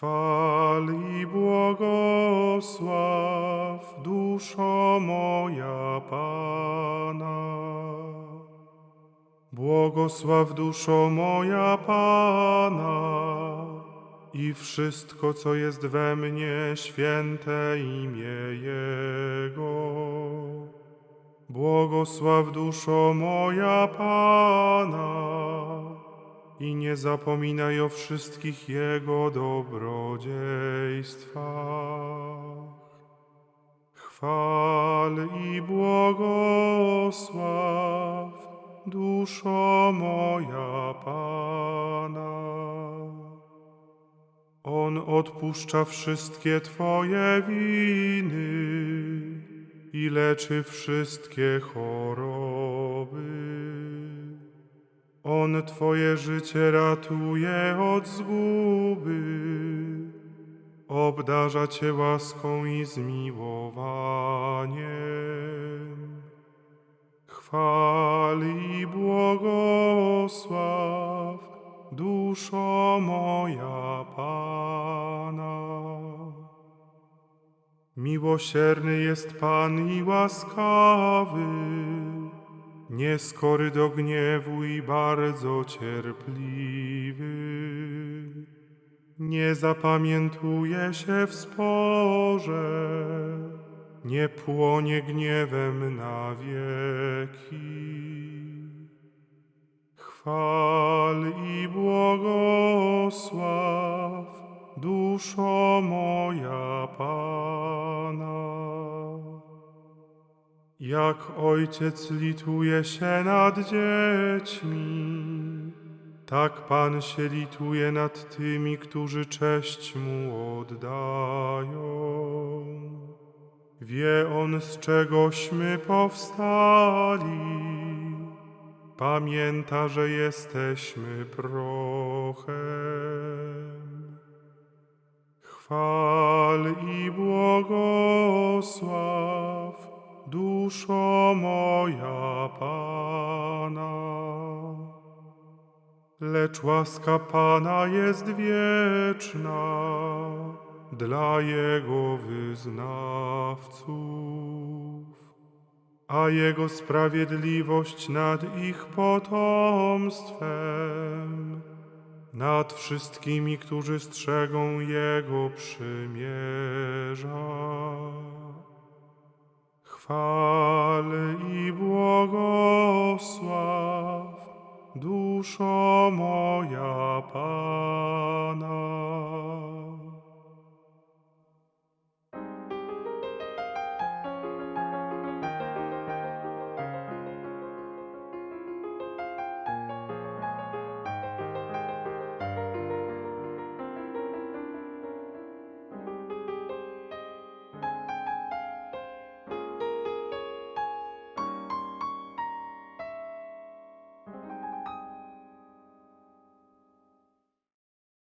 Chwal i błogosław duszo moja Pana. Błogosław duszo moja Pana i wszystko, co jest we mnie, święte imię Jego. Błogosław duszo moja Pana i nie zapominaj o wszystkich Jego dobrodziejstwach. Chwal i błogosław duszo moja Pana. On odpuszcza wszystkie Twoje winy i leczy wszystkie choroby. On Twoje życie ratuje od zguby, obdarza Cię łaską i zmiłowaniem. Chwal i błogosław duszo moja Pana. Miłosierny jest Pan i łaskawy, nieskory do gniewu i bardzo cierpliwy. Nie zapamiętuje się w sporze, nie płonie gniewem na wieki. Chwal i błogosław duszo moja Pana. Jak ojciec lituje się nad dziećmi, tak Pan się lituje nad tymi, którzy cześć Mu oddają. Wie On, z czegośmy powstali, pamięta, że jesteśmy prochem. Chwal i błogosław duszo moja Pana. Lecz łaska Pana jest wieczna dla Jego wyznawców, a Jego sprawiedliwość nad ich potomstwem, nad wszystkimi, którzy strzegą Jego przymierza. Chwal duszo moja Pana.